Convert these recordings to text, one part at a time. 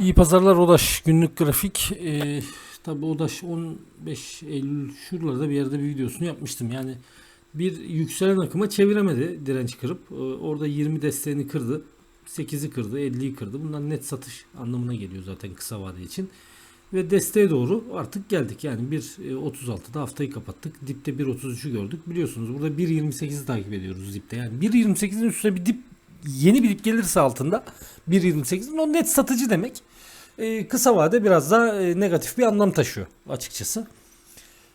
İyi pazarlar Odaş günlük grafik. Ee, tabii Odaş 15 Eylül şuralarda bir yerde bir videosunu yapmıştım. Yani bir yükselen akıma çeviremedi direnç kırıp. Ee, orada 20 desteğini kırdı. 8'i kırdı, 50'yi kırdı. Bunlar net satış anlamına geliyor zaten kısa vade için. Ve desteğe doğru artık geldik. Yani 1.36'da haftayı kapattık. Dipte 1.33'ü gördük. Biliyorsunuz burada 1.28'i takip ediyoruz dipte. Yani 1.28'in üstüne bir dip yeni bir gelirse altında 1.28'in o net satıcı demek. Ee, kısa vade biraz daha e, negatif bir anlam taşıyor açıkçası.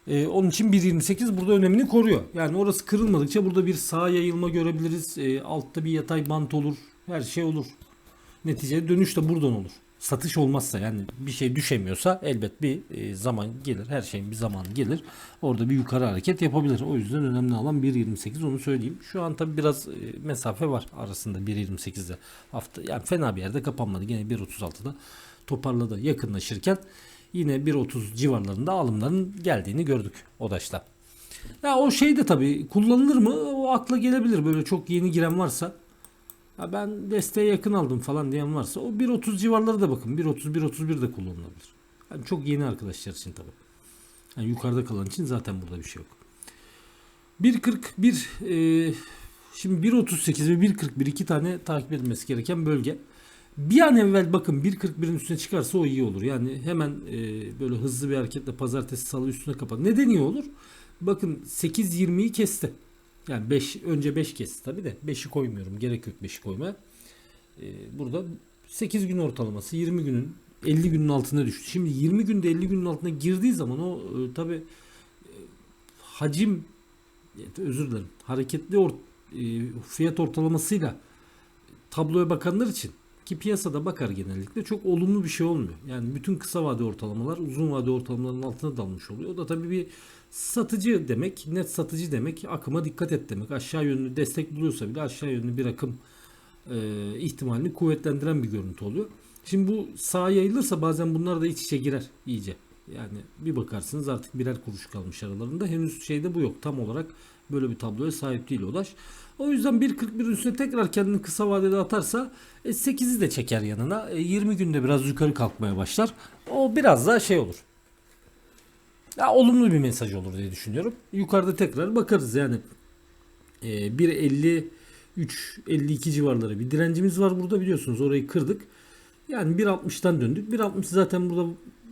Ee, onun için 1.28 burada önemini koruyor. Yani orası kırılmadıkça burada bir sağ yayılma görebiliriz. Ee, altta bir yatay bant olur. Her şey olur. Neticede dönüş de buradan olur. Satış olmazsa yani bir şey düşemiyorsa elbet bir e, zaman gelir. Her şeyin bir zamanı gelir. Orada bir yukarı hareket yapabilir. O yüzden önemli olan 1.28 onu söyleyeyim. Şu an tabi biraz e, mesafe var arasında 1.28'de hafta. Yani fena bir yerde kapanmadı. Gene 1.36'da toparladı yakınlaşırken yine 1.30 civarlarında alımların geldiğini gördük Odaş'ta. Ya o şey de tabi kullanılır mı? O akla gelebilir. Böyle çok yeni giren varsa ya ben desteğe yakın aldım falan diyen varsa o 1.30 civarları da bakın. 1.30 1.31 de kullanılabilir. Yani çok yeni arkadaşlar için tabi. Yani yukarıda kalan için zaten burada bir şey yok. 1.41 e, şimdi 1.38 ve 1.41 iki tane takip edilmesi gereken bölge. Bir an evvel bakın 1.41'in üstüne çıkarsa o iyi olur. Yani hemen e, böyle hızlı bir hareketle pazartesi salı üstüne kapat. Neden iyi olur? Bakın 8.20'yi kesti. Yani 5 önce 5 kesti tabi de 5'i koymuyorum. Gerek yok 5'i koymaya. Ee, burada 8 gün ortalaması 20 günün 50 günün altına düştü. Şimdi 20 günde 50 günün altına girdiği zaman o e, tabi e, hacim e, özür dilerim hareketli or, e, fiyat ortalamasıyla tabloya bakanlar için ki piyasada bakar genellikle çok olumlu bir şey olmuyor. Yani bütün kısa vade ortalamalar uzun vade ortalamaların altına dalmış oluyor. O da tabii bir satıcı demek, net satıcı demek, akıma dikkat et demek. Aşağı yönlü destek buluyorsa bile aşağı yönlü bir akım e, ihtimalini kuvvetlendiren bir görüntü oluyor. Şimdi bu sağa yayılırsa bazen bunlar da iç içe girer iyice. Yani bir bakarsınız artık birer kuruş kalmış aralarında. Henüz şeyde bu yok. Tam olarak böyle bir tabloya sahip değil Odaş. O yüzden 1.41 üstüne tekrar kendini kısa vadede atarsa e, 8'i de çeker yanına. E, 20 günde biraz yukarı kalkmaya başlar. O biraz daha şey olur. Ya olumlu bir mesaj olur diye düşünüyorum. Yukarıda tekrar bakarız yani. E, 1.53 52 civarları bir direncimiz var burada biliyorsunuz. Orayı kırdık. Yani 1.60'dan döndük. 1.60 zaten burada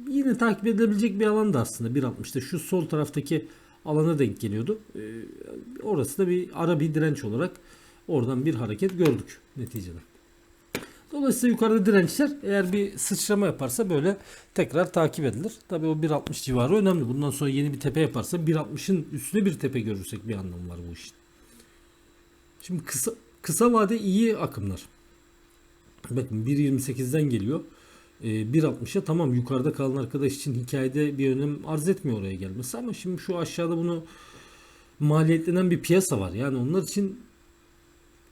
yine takip edilebilecek bir alan da aslında 1.60'da şu sol taraftaki alana denk geliyordu. Ee, orası da bir ara bir direnç olarak oradan bir hareket gördük neticede. Dolayısıyla yukarıda dirençler eğer bir sıçrama yaparsa böyle tekrar takip edilir. Tabii o 1.60 civarı önemli. Bundan sonra yeni bir tepe yaparsa 1.60'ın üstüne bir tepe görürsek bir anlamı var bu işin. Şimdi kısa kısa vade iyi akımlar. Bakın 1.28'den geliyor. 1.60'a Ee, tamam yukarıda kalan arkadaş için hikayede bir önem arz etmiyor oraya gelmesi ama şimdi şu aşağıda bunu maliyetlenen bir piyasa var. Yani onlar için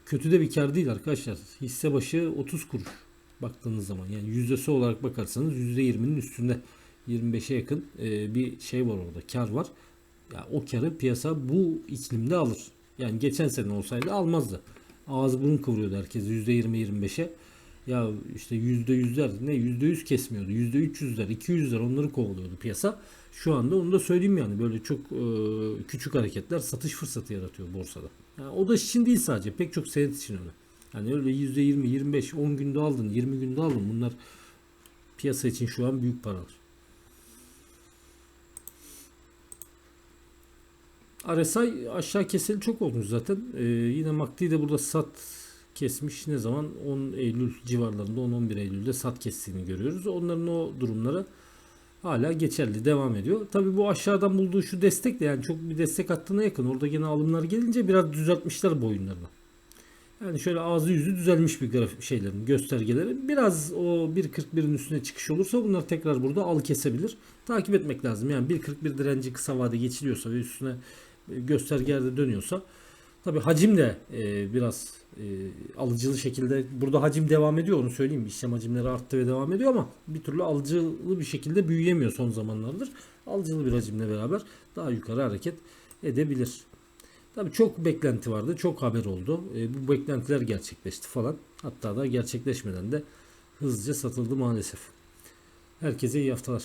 kötü de bir kar değil arkadaşlar. Hisse başı 30 kuruş baktığınız zaman yani yüzdesi olarak bakarsanız %20'nin üstünde 25'e yakın e, bir şey var orada kar var. Ya o karı piyasa bu iklimde alır. Yani geçen sene olsaydı almazdı. Ağız burun kıvırıyordu herkes %20-25'e. Ya işte yüzde yüzler ne yüzde yüz kesmiyordu. Yüzde üç yüzler, iki yüzler onları kovalıyordu piyasa. Şu anda onu da söyleyeyim yani böyle çok e, küçük hareketler satış fırsatı yaratıyor borsada. Yani o da için değil sadece pek çok senet için öyle. Yani öyle yüzde yirmi, yirmi beş, on günde aldın, yirmi günde aldın bunlar piyasa için şu an büyük paralar. RSI aşağı keseli çok olmuş zaten. Ee, yine MACD de burada sat kesmiş. Ne zaman? 10 Eylül civarlarında 10-11 Eylül'de sat kestiğini görüyoruz. Onların o durumları hala geçerli devam ediyor. Tabi bu aşağıdan bulduğu şu destek de yani çok bir destek hattına yakın. Orada gene alımlar gelince biraz düzeltmişler boyunlarını. Yani şöyle ağzı yüzü düzelmiş bir grafik şeylerin göstergeleri. Biraz o 1.41'in üstüne çıkış olursa bunlar tekrar burada al kesebilir. Takip etmek lazım. Yani 1.41 direnci kısa vade geçiliyorsa ve üstüne göstergelerde dönüyorsa tabi hacim de e, biraz e, alıcılı şekilde burada hacim devam ediyor onu söyleyeyim. İşlem hacimleri arttı ve devam ediyor ama bir türlü alıcılı bir şekilde büyüyemiyor son zamanlardır. Alıcılı bir hacimle beraber daha yukarı hareket edebilir. Tabii çok beklenti vardı. Çok haber oldu. E, bu beklentiler gerçekleşti falan. Hatta da gerçekleşmeden de hızlıca satıldı maalesef. Herkese iyi haftalar.